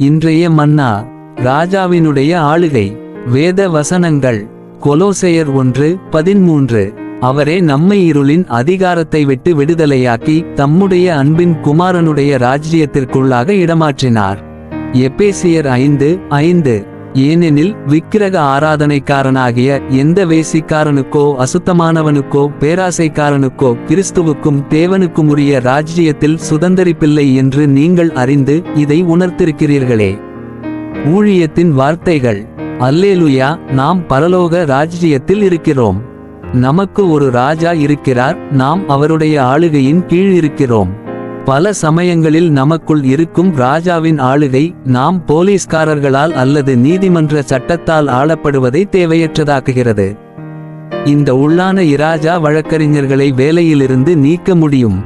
இன்றைய மன்னா ராஜாவினுடைய ஆளுகை வேத வசனங்கள் கொலோசையர் ஒன்று பதிமூன்று அவரே நம்மை இருளின் அதிகாரத்தை விட்டு விடுதலையாக்கி தம்முடைய அன்பின் குமாரனுடைய ராஜ்யத்திற்குள்ளாக இடமாற்றினார். எபேசியர் ஐந்து ஐந்து. ஏனெனில் விக்கிரக ஆராதனைக்காரனாகிய எந்த வேசிக்காரனுக்கோ அசுத்தமானவனுக்கோ பேராசைக்காரனுக்கோ கிறிஸ்துவுக்கும் தேவனுக்கும் உரிய ராஜ்யத்தில் சுதந்தரிப்பில்லை என்று நீங்கள் அறிந்து இதை உணர்த்திருக்கிறீர்களே ஊழியத்தின் வார்த்தைகள். அல்லேலுயா நாம் பரலோக ராஜ்யத்தில் இருக்கிறோம். நமக்கு ஒரு ராஜா இருக்கிறார் நாம் அவருடைய ஆளுகையின் கீழ் இருக்கிறோம். பல சமயங்களில் நமக்குள் இருக்கும் ராஜாவின் ஆளுகை நாம் போலீஸ்காரர்களால் அல்லது நீதிமன்ற சட்டத்தால் ஆளப்படுவதை தேவையற்றதாக்குகிறது. இந்த உள்ளான இராஜா வழக்கறிஞர்களை வேலையிலிருந்து நீக்க முடியும்.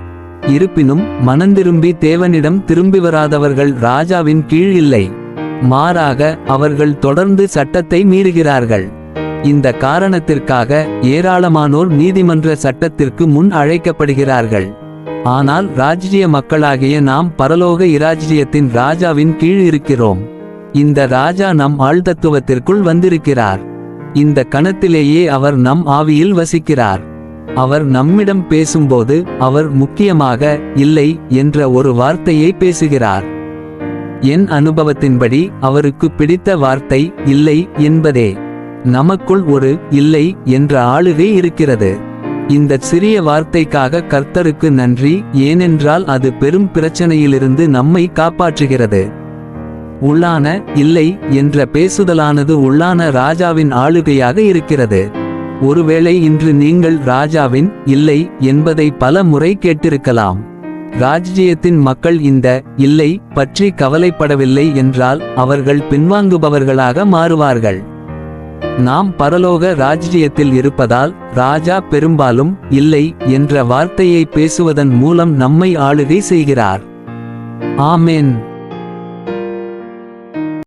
இருப்பினும் மனந்திரும்பி தேவனிடம் திரும்பி வராதவர்கள் ராஜாவின் கீழ் இல்லை. மாறாக அவர்கள் தொடர்ந்து சட்டத்தை மீறுகிறார்கள். இந்த காரணத்திற்காக ஏராளமானோர் நீதிமன்ற சட்டத்திற்கு முன் அழைக்கப்படுகிறார்கள். ஆனால் ராஜ்ஜிய மக்களாகிய நாம் பரலோக இராஜ்ஜியத்தின் ராஜாவின் கீழ் இருக்கிறோம். இந்த ராஜா நம் ஆழ்தத்துவத்திற்குள் வந்திருக்கிறார். இந்த கணத்திலேயே அவர் நம் ஆவியில் வசிக்கிறார். அவர் நம்மிடம் பேசும்போது அவர் முக்கியமாக இல்லை என்ற ஒரு வார்த்தையை பேசுகிறார். என் அனுபவத்தின்படி அவருக்கு பிடித்த வார்த்தை இல்லை என்பதே. நமக்குள் ஒரு இல்லை என்ற ஆளுகை இருக்கிறது. இந்த சிறிய வார்த்தைக்காக கர்த்தருக்கு நன்றி ஏனென்றால் அது பெரும் பிரச்சனையிலிருந்து நம்மை காப்பாற்றுகிறது. உள்ளான இல்லை என்ற பேசுதலானது உள்ளான ராஜாவின் ஆளுகையாக இருக்கிறது. ஒருவேளை இன்று நீங்கள் ராஜாவின் இல்லை என்பதை பல முறை கேட்டிருக்கலாம். ராஜ்ஜியத்தின் மக்கள் இந்த இல்லை பற்றி கவலைப்படவில்லை என்றால் அவர்கள் பின்வாங்குபவர்களாக மாறுவார்கள். நாம் பரலோக ராஜ்ஜியத்தில் இருப்பதால் ராஜா பெரும்பாலும் இல்லை என்ற வார்த்தையை பேசுவதன் மூலம் நம்மை ஆளுகை செய்கிறார். ஆமென்.